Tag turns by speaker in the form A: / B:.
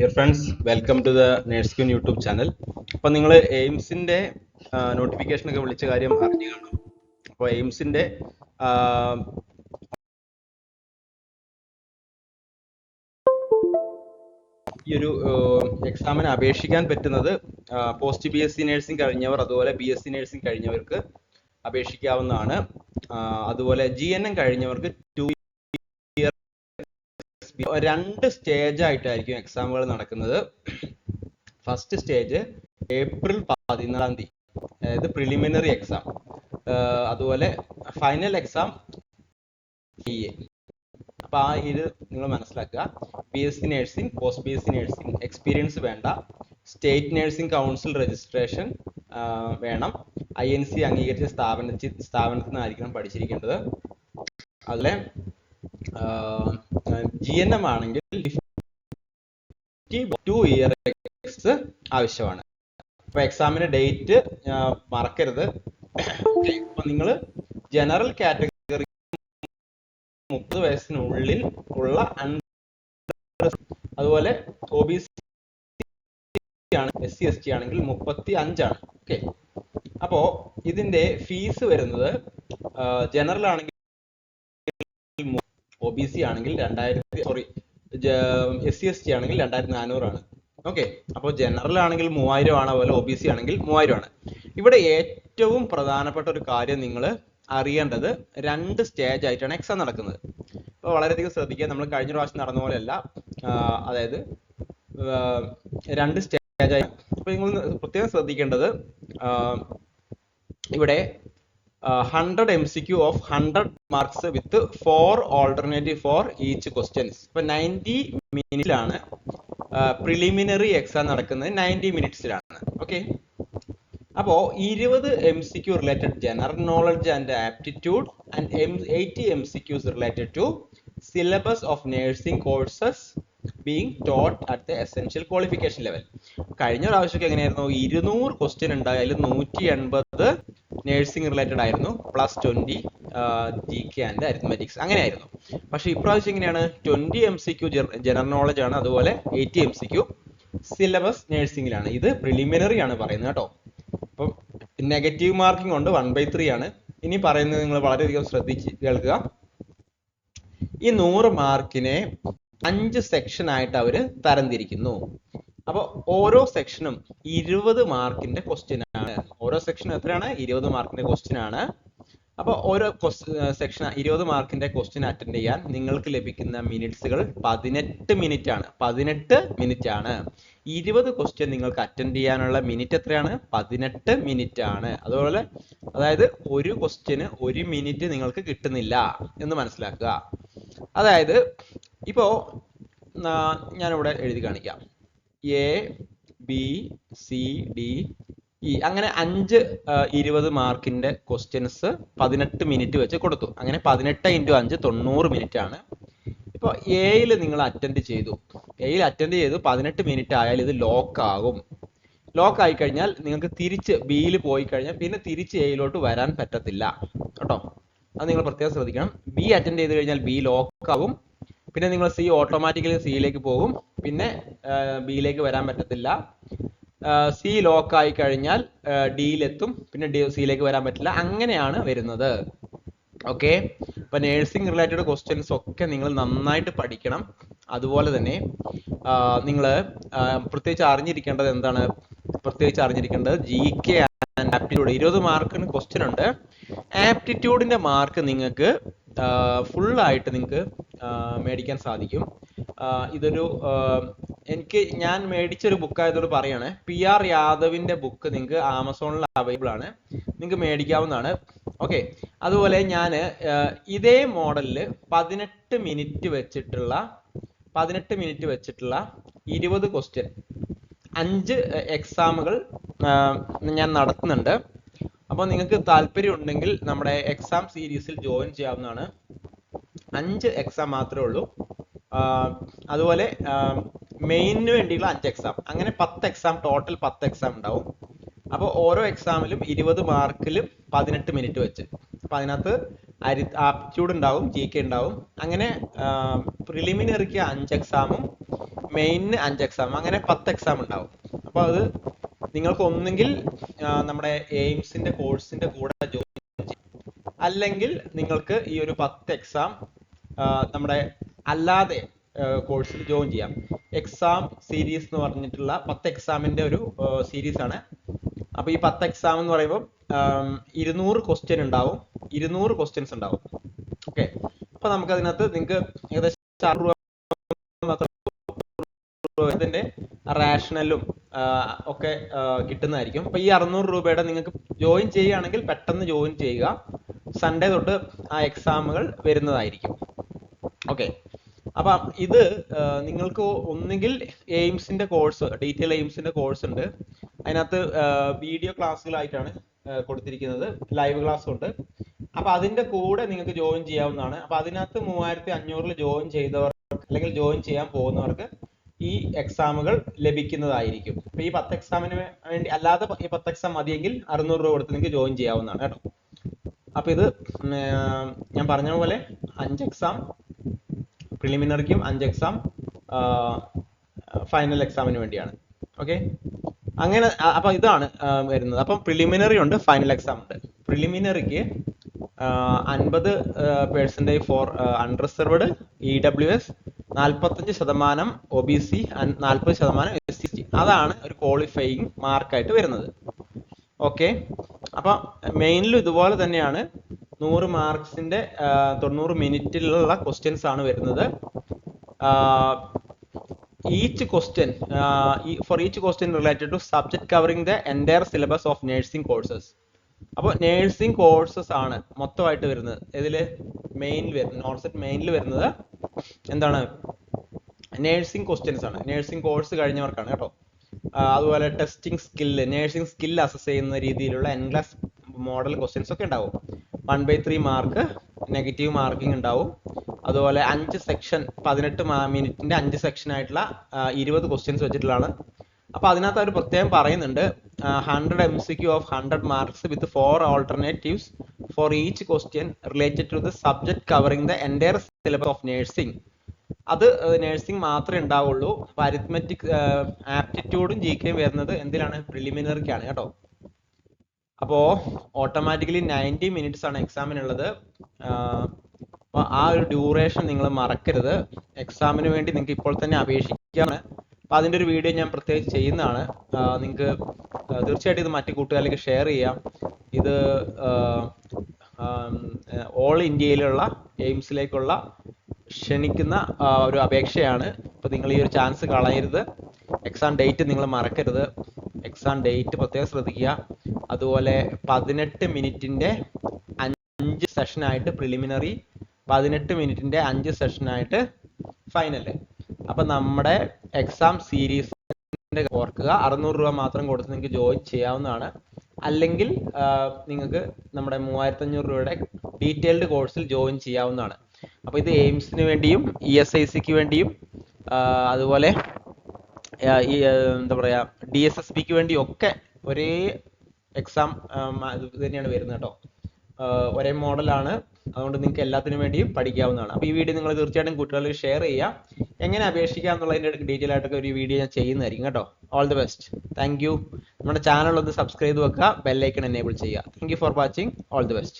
A: Dear friends welcome to the nurse queen YouTube channel അപ്പോൾ നിങ്ങൾ എയിംസിന്റെ notification ഒക്കെ വിളിച്ച കാര്യം അറിഞ്ഞു കാണും അപ്പോൾ എയിംസിന്റെ ഈ ഒരു എക്സാമിന് അപേക്ഷിക്കാൻ പറ്റുന്നത് post B S C nursing കഴിഞ്ഞവർ അതുപോലെ ബി എസ് സി നഴ്സിംഗ് കഴിഞ്ഞവർക്ക് അപേക്ഷിക്കാവുന്നതാണ്. അതുപോലെ ജി എൻ എം കഴിഞ്ഞവർക്ക് ടു രണ്ട് സ്റ്റേജ് ആയിട്ടായിരിക്കും എക്സാമുകൾ നടക്കുന്നത്. ഫസ്റ്റ് സ്റ്റേജ് ഏപ്രിൽ പതിനാലാം തീയതി. അതായത് പ്രിലിമിനറി എക്സാം അതുപോലെ ഫൈനൽ എക്സാം ബി എ അപ്പൊ ആ ഇത് നിങ്ങൾ മനസ്സിലാക്കുക. B S C nursing post B S C nursing experience വേണ്ട സ്റ്റേറ്റ് നഴ്സിംഗ് കൗൺസിൽ രജിസ്ട്രേഷൻ വേണം. ഐ എൻ സി അംഗീകരിച്ച സ്ഥാപനത്തിൽ സ്ഥാപനത്തിൽ നിന്നായിരിക്കണം പഠിച്ചിരിക്കേണ്ടത്. അതിലെ ജി എൻ എം ആണെങ്കിൽ ടു ഇയർ എക്സ് ആവശ്യമാണ് അപ്പൊ എക്സാമിന് ഡേറ്റ് മറക്കരുത്. അപ്പോൾ നിങ്ങൾ ജനറൽ കാറ്റഗറി മുപ്പത് വയസ്സിനുള്ളിൽ ഉള്ള അതുപോലെ ഒ ബി ആണ് എസ് സി എസ് ടി ആണെങ്കിൽ മുപ്പത്തി അഞ്ചാണ് ഓക്കെ അപ്പോ ഇതിന്റെ ഫീസ് വരുന്നത് ജനറൽ ആണെങ്കിൽ ഒ ബി സി ആണെങ്കിൽ രണ്ടായിരത്തി sorry S C S T ആണെങ്കിൽ രണ്ടായിരത്തി നാനൂറാണ്. ഓക്കെ അപ്പോൾ ജനറൽ ആണെങ്കിൽ മൂവായിരം ആണ് അതുപോലെ ഒ ബി സി ആണെങ്കിൽ മൂവായിരം ആണ്. ഇവിടെ ഏറ്റവും പ്രധാനപ്പെട്ട ഒരു കാര്യം നിങ്ങൾ അറിയേണ്ടത് രണ്ട് സ്റ്റേജ് ആയിട്ടാണ് എക്സാം നടക്കുന്നത്. അപ്പോൾ വളരെയധികം ശ്രദ്ധിക്കുക. നമ്മൾ കഴിഞ്ഞ പ്രാവശ്യം നടന്ന പോലെയല്ല. അതായത് രണ്ട് സ്റ്റേജ് ആയി. അപ്പോൾ നിങ്ങൾ പ്രത്യേകം ശ്രദ്ധിക്കേണ്ടത് ഇവിടെ hundred M C Q of hundred marks with four alternative for each questions ഇപ്പൊ നയന്റി മിനിറ്റിലാണ് പ്രിലിമിനറി എക്സാം നടക്കുന്നത് നയന്റി മിനിറ്റ്സിലാണ് ഓക്കെ അപ്പോ ഇരുപത് M C Q related general knowledge and aptitude and M eighty M C Qs related to syllabus of nursing courses being taught at the essential qualification level കഴിഞ്ഞ പ്രാവശ്യമൊക്കെ എങ്ങനെയായിരുന്നു? ഇരുന്നൂറ് question ഉണ്ടായാലും നൂറ്റി എൺപത് നഴ്സിംഗ് റിലേറ്റഡ് ആയിരുന്നു. Plus twenty G K and arithmetics അങ്ങനെയായിരുന്നു. പക്ഷേ ഇപ്രാവശ്യം എങ്ങനെയാണ്? Twenty M C Q general knowledge ആണ്. അതുപോലെ eighty M C Q syllabus നഴ്സിംഗിലാണ് ഇത് പ്രിലിമിനറി ആണ് പറയുന്നത് കേട്ടോ. അപ്പം നെഗറ്റീവ് മാർക്കിംഗ് ഉണ്ട്. വൺ ബൈ ത്രീ ആണ്. ഇനി പറയുന്നത് നിങ്ങൾ വളരെയധികം ശ്രദ്ധിച്ച് കേൾക്കുക. ഈ നൂറ് മാർക്കിനെ അഞ്ച് സെക്ഷൻ ആയിട്ട് അവർ തരംതിരിക്കുന്നു. അപ്പോൾ ഓരോ സെക്ഷനും ഇരുപത് മാർക്കിന്റെ ക്വസ്റ്റ്യൻ ആണ്. ഓരോ സെക്ഷനും എത്രയാണ്? ഇരുപത് മാർക്കിന്റെ ക്വസ്റ്റ്യൻ ആണ്. അപ്പോൾ ഓരോ സെക്ഷൻ ഇരുപത് മാർക്കിന്റെ ക്വസ്റ്റ്യൻ അറ്റൻഡ് ചെയ്യാൻ നിങ്ങൾക്ക് ലഭിക്കുന്ന മിനിറ്റ്സുകൾ പതിനെട്ട് മിനിറ്റ് ആണ് പതിനെട്ട് മിനിറ്റ് ആണ് ഇരുപത് ക്വസ്റ്റ്യൻ നിങ്ങൾക്ക് അറ്റൻഡ് ചെയ്യാനുള്ള മിനിറ്റ് എത്രയാണ്? പതിനെട്ട് മിനിറ്റ് ആണ് അതുപോലെ അതായത് ഒരു ക്വസ്റ്റ്യന് ഒരു മിനിറ്റ് നിങ്ങൾക്ക് കിട്ടുന്നില്ല എന്ന് മനസ്സിലാക്കുക. അതായത് ഇപ്പോ ഞാനിവിടെ എഴുതി കാണിക്കാം. A B C D E അങ്ങനെ അഞ്ച് ഇരുപത് മാർക്കിന്റെ ക്വസ്റ്റ്യൻസ് പതിനെട്ട് മിനിറ്റ് വെച്ച് കൊടുത്തു. അങ്ങനെ പതിനെട്ട് ഇന്റു അഞ്ച് തൊണ്ണൂറ് മിനിറ്റ് ആണ്. ഇപ്പോൾ എയിൽ നിങ്ങൾ അറ്റൻഡ് ചെയ്തു. എയിൽ അറ്റൻഡ് ചെയ്തു പതിനെട്ട് മിനിറ്റ് ആയാൽ ഇത് ലോക്ക് ആകും. ലോക്ക് ആയി കഴിഞ്ഞാൽ നിങ്ങൾക്ക് തിരിച്ച് ബിയിൽ പോയി കഴിഞ്ഞാൽ പിന്നെ തിരിച്ച് എയിലോട്ട് വരാൻ പറ്റത്തില്ല. കേട്ടോ? അത് നിങ്ങൾ പ്രത്യേകം ശ്രദ്ധിക്കണം. ബി അറ്റൻഡ് ചെയ്ത് കഴിഞ്ഞാൽ ബി ലോക്ക് ആകും. പിന്നെ നിങ്ങൾ സി ഓട്ടോമാറ്റിക്കലി സിയിലേക്ക് പോകും. പിന്നെ ബിയിലേക്ക് വരാൻ പറ്റത്തില്ല. സി ലോക്ക് ആയി കഴിഞ്ഞാൽ ഡിയിലെത്തും. പിന്നെ ഡി സിയിലേക്ക് വരാൻ പറ്റില്ല. അങ്ങനെയാണ് വരുന്നത്. ഓക്കെ? അപ്പൊ നേഴ്സിംഗ് റിലേറ്റഡ് ക്വസ്റ്റ്യൻസ് ഒക്കെ നിങ്ങൾ നന്നായിട്ട് പഠിക്കണം. അതുപോലെ തന്നെ നിങ്ങൾ പ്രത്യേകിച്ച് അറിഞ്ഞിരിക്കേണ്ടത് എന്താണ്? പ്രത്യേകിച്ച് അറിഞ്ഞിരിക്കേണ്ടത് ജി കെ ആൻഡ് ആപ്റ്റിറ്റ്യൂഡ്. ഇരുപത് മാർക്കിന് ക്വസ്റ്റ്യൻ ഉണ്ട്. ആപ്റ്റിറ്റ്യൂഡിന്റെ മാർക്ക് നിങ്ങൾക്ക് ഫുൾ ആയിട്ട് നിങ്ങൾക്ക് മേടിക്കാൻ സാധിക്കും. ഇതൊരു എനിക്ക് ഞാൻ മേടിച്ചൊരു ബുക്ക് ആയതോട് പറയാണ്. പി ആർ യാദവിന്റെ ബുക്ക് നിങ്ങൾക്ക് ആമസോണിൽ അവൈലബിൾ ആണ്. നിങ്ങൾക്ക് മേടിക്കാവുന്നതാണ്. ഓക്കെ. അതുപോലെ ഞാൻ ഇതേ മോഡലിൽ പതിനെട്ട് മിനിറ്റ് വെച്ചിട്ടുള്ള പതിനെട്ട് മിനിറ്റ് വെച്ചിട്ടുള്ള ഇരുപത് ക്വസ്റ്റ്യൻ അഞ്ച് എക്സാമുകൾ ഞാൻ നടത്തുന്നുണ്ട്. അപ്പോൾ നിങ്ങൾക്ക് താല്പര്യം ഉണ്ടെങ്കിൽ നമ്മുടെ എക്സാം സീരീസിൽ ജോയിൻ ചെയ്യാവുന്നതാണ്. അഞ്ച് എക്സാം മാത്രമേ ഉള്ളൂ. അതുപോലെ മെയിനിന് വേണ്ടിയുള്ള അഞ്ച് എക്സാം അങ്ങനെ പത്ത് എക്സാം ടോട്ടൽ പത്ത് എക്സാം ഉണ്ടാവും. അപ്പോൾ ഓരോ എക്സാമിലും ഇരുപത് മാർക്കിലും പതിനെട്ട് മിനിറ്റ് വെച്ച്. അപ്പൊ അതിനകത്ത് അരി ആപ്റ്റിറ്റ്യൂഡ് ഉണ്ടാവും ജി കെ ഉണ്ടാവും. അങ്ങനെ പ്രിലിമിനറിക്ക് അഞ്ച് എക്സാമും മെയിനിന് അഞ്ച് എക്സാം അങ്ങനെ പത്ത് എക്സാം ഉണ്ടാവും. അപ്പോൾ അത് നിങ്ങൾക്ക് ഒന്നുകിൽ നമ്മുടെ എയിംസിന്റെ കോഴ്സിന്റെ കൂടെ ജോയിൻ അല്ലെങ്കിൽ നിങ്ങൾക്ക് ഈ ഒരു പത്ത് എക്സാം നമ്മുടെ അല്ലാതെ കോഴ്സിൽ ജോയിൻ ചെയ്യാം. എക്സാം സീരീസ് എന്ന് പറഞ്ഞിട്ടുള്ള പത്ത് എക്സാമിന്റെ ഒരു സീരീസ് ആണ്. അപ്പോൾ ഈ പത്ത് എക്സാം എന്ന് പറയുമ്പോൾ ഇരുന്നൂറ് ക്വസ്റ്റ്യൻ ഉണ്ടാവും. ഇരുന്നൂറ് ക്വസ്റ്റ്യൻസ് ഉണ്ടാവും. ഓക്കെ അപ്പൊ നമുക്ക് അതിനകത്ത് നിങ്ങൾക്ക് ഏകദേശം ഇതിന്റെ റാഷണലും ഒക്കെ കിട്ടുന്നതായിരിക്കും. അപ്പോൾ ഈ അറുന്നൂറ് രൂപയുടെ നിങ്ങൾക്ക് ജോയിൻ ചെയ്യുകയാണെങ്കിൽ പെട്ടെന്ന് ജോയിൻ ചെയ്യുക. സൺഡേ തൊട്ട് ആ എക്സാമുകൾ വരുന്നതായിരിക്കും. ഓക്കെ അപ്പൊ ഇത് നിങ്ങൾക്ക് ഒന്നുകിൽ എയിംസിന്റെ കോഴ്സ് ഡീറ്റെയിൽ എയിംസിന്റെ കോഴ്സ് ഉണ്ട്. അതിനകത്ത് വീഡിയോ ക്ലാസ്സുകളായിട്ടാണ് കൊടുത്തിരിക്കുന്നത്. ലൈവ് ക്ലാസ് ഉണ്ട് അപ്പൊ അതിന്റെ കൂടെ നിങ്ങൾക്ക് ജോയിൻ ചെയ്യാവുന്നതാണ്. അപ്പൊ അതിനകത്ത് മൂവായിരത്തി അഞ്ഞൂറിൽ ജോയിൻ ചെയ്തവർക്ക് അല്ലെങ്കിൽ ജോയിൻ ചെയ്യാൻ പോകുന്നവർക്ക് ഈ എക്സാമുകൾ ലഭിക്കുന്നതായിരിക്കും. അപ്പൊ ഈ പത്ത് എക്സാമിന് വേണ്ടി അല്ലാതെ ഈ പത്ത് എക്സാം മതിയെങ്കിൽ അറുന്നൂറ് രൂപ കൊടുത്ത് നിങ്ങൾക്ക് ജോയിൻ ചെയ്യാവുന്നതാണ് കേട്ടോ. അപ്പൊ ഇത് ഞാൻ പറഞ്ഞ പോലെ അഞ്ച് എക്സാം പ്രിലിമിനറിക്കും അഞ്ച് എക്സാം ഫൈനൽ എക്സാമിന് വേണ്ടിയാണ്. ഓക്കെ അങ്ങനെ അപ്പൊ ഇതാണ് വരുന്നത്. അപ്പം പ്രിലിമിനറി ഉണ്ട് ഫൈനൽ എക്സാം ഉണ്ട്. പ്രിലിമിനറിക്ക് അൻപത് percentage for unreserved E W S നാൽപ്പത്തഞ്ച് ശതമാനം ഒ ബി സി നാൽപ്പത് ശതമാനം എസ് സി ടി അതാണ് ഒരു ക്വാളിഫയിങ് മാർക്കായിട്ട് വരുന്നത്. ഓക്കെ അപ്പം മെയിനിലും ഇതുപോലെ തന്നെയാണ് നൂറ് മാർക്സിന്റെ തൊണ്ണൂറ് മിനിറ്റിലുള്ള ക്വസ്റ്റ്യൻസ് ആണ് വരുന്നത്. Each question for each question related to subject covering the entire syllabus of nursing courses അപ്പോൾ നഴ്സിംഗ് കോഴ്സസ് ആണ് മൊത്തമായിട്ട് വരുന്നത്. ഇതിൽ മെയിനിൽ വരുന്നത് നോൺസെറ്റ് മെയിനിൽ വരുന്നത് എന്താണ്? നഴ്സിംഗ് ക്വസ്റ്റ്യൻസ് ആണ്. നഴ്സിംഗ് കോഴ്സ് കഴിഞ്ഞവർക്കാണ് കേട്ടോ. അതുപോലെ testing skill nursing skill assess ചെയ്യുന്ന രീതിയിലുള്ള എൻ ക്ലാസ് മോഡൽ ക്വസ്റ്റ്യൻസ് ഒക്കെ ഉണ്ടാവും. One by three mark negative marking ഉണ്ടാവും. അതുപോലെ അഞ്ച് സെക്ഷൻ പതിനെട്ട് മിനിറ്റിന്റെ അഞ്ച് സെക്ഷൻ ആയിട്ടുള്ള ഇരുപത് ക്വസ്റ്റ്യൻസ് വെച്ചിട്ടുള്ളതാണ്. അപ്പൊ അതിനകത്ത് അവർ പ്രത്യേകം പറയുന്നുണ്ട് hundred M C Q of hundred marks with four alternatives for each question related to the subject covering the entire syllabus of nursing അത് നഴ്സിംഗ് മാത്രമേ ഉണ്ടാവുള്ളൂ. അരിത്മെറ്റിക് ആപ്റ്റിറ്റ്യൂഡും ജി കെയും വരുന്നത് എന്തിനാണ് പ്രിലിമിനറിക്കാണ് കേട്ടോ. അപ്പോ ഓട്ടോമാറ്റിക്കലി നയന്റി മിനിറ്റ്സ് ആണ് എക്സാമിനുള്ളത് അപ്പോൾ ആ ഒരു ഡ്യൂറേഷൻ നിങ്ങൾ മറക്കരുത്. എക്സാമിന് വേണ്ടി നിങ്ങൾക്ക് ഇപ്പോൾ തന്നെ അപേക്ഷിക്കാം അപ്പോൾ അതിന്റെ ഒരു വീഡിയോ ഞാൻ പ്രത്യേകിച്ച് ചെയ്യുന്നതാണ്. നിങ്ങൾക്ക് തീർച്ചയായിട്ടും ഇത് മറ്റു കൂട്ടുകാരിലേക്ക് ഷെയർ ചെയ്യാം. ഇത് ഓൾ ഇന്ത്യയിലുള്ള എയിംസിലേക്കുള്ള ക്ഷണിക്കുന്ന ഒരു അപേക്ഷയാണ്. അപ്പോൾ നിങ്ങൾ ഈ ഒരു ചാൻസ് കളയരുത്. എക്സാം ഡേറ്റ് നിങ്ങൾ മറക്കരുത്. എക്സാം ഡേറ്റ് പ്രത്യേകം ശ്രദ്ധിക്കുക. അതുപോലെ പതിനെട്ട് മിനിറ്റിന്റെ അഞ്ച് സെഷനായിട്ട് പ്രിലിമിനറി പതിനെട്ട് മിനിറ്റിന്റെ അഞ്ച് സെഷനായിട്ട് ഫൈനൽ അപ്പൊ നമ്മുടെ എക്സാം സീരീസ് ഓർക്കുക. അറുന്നൂറ് രൂപ മാത്രം കൊടുത്ത് നിങ്ങൾക്ക് ജോയിൻ ചെയ്യാവുന്നതാണ്. അല്ലെങ്കിൽ നിങ്ങൾക്ക് നമ്മുടെ മൂവായിരത്തി അഞ്ഞൂറ് രൂപയുടെ ഡീറ്റെയിൽഡ് കോഴ്സിൽ ജോയിൻ ചെയ്യാവുന്നതാണ്. അപ്പോൾ ഇത് എയിംസിന് വേണ്ടിയും ഇ എസ് ഐ സിക്ക് വേണ്ടിയും അതുപോലെ എന്താ പറയുക ഡി എസ് എസ് പിക്ക് വേണ്ടിയും ഒക്കെ ഒരേ എക്സാം തന്നെയാണ് വരുന്നത് കേട്ടോ. ഒരേ മോഡലാണ്. അതുകൊണ്ട് നിങ്ങൾക്ക് എല്ലാത്തിനും വേണ്ടിയും പഠിക്കാവുന്നതാണ്. അപ്പോൾ ഈ വീഡിയോ നിങ്ങൾ തീർച്ചയായിട്ടും കുട്ടികളിൽ ഷെയർ ചെയ്യുക. എങ്ങനെ അപേക്ഷിക്കാം എന്നുള്ളതിന്റെ ഡീറ്റെയിൽ ആയിട്ടൊക്കെ ഒരു വീഡിയോ ഞാൻ ചെയ്യുന്നതായിരിക്കും കേട്ടോ. All the best thank you നമ്മുടെ ചാനൽ ഒന്ന് സബ്സ്ക്രൈബ് ചെയ്ത് വെക്കുക. ബെല്ലൈക്കൺ എനേബിൾ ചെയ്യുക. Thank for watching all the best